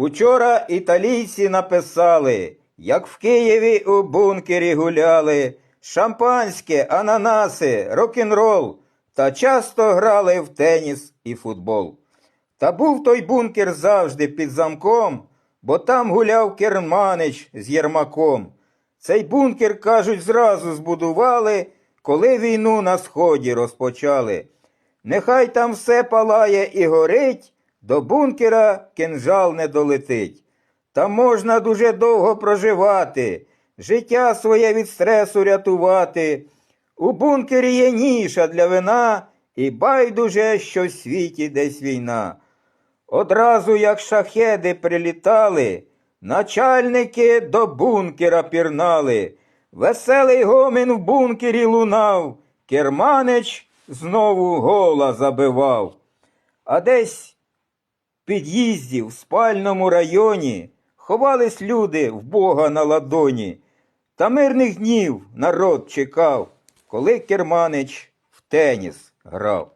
Учора італійці написали, як в Києві у бункері гуляли, шампанське, ананаси, рок-н-рол, та часто грали в теніс і футбол. Та був той бункер завжди під замком, бо там гуляв керманич з Єрмаком. Цей бункер, кажуть, зразу збудували, коли війну на сході розпочали. Нехай там все палає і горить, до бункера кинжал не долетить. Там можна дуже довго проживати, життя своє від стресу рятувати. У бункері є ніша для вина, і байдуже, що в світі десь війна. Одразу як шахеди прилітали, начальники до бункера пірнали. Веселий гомін в бункері лунав, керманич знову гола забивав. А десь під'їзді в спальному районі ховались люди в Бога на ладоні. Та мирних днів народ чекав, коли керманич в теніс грав.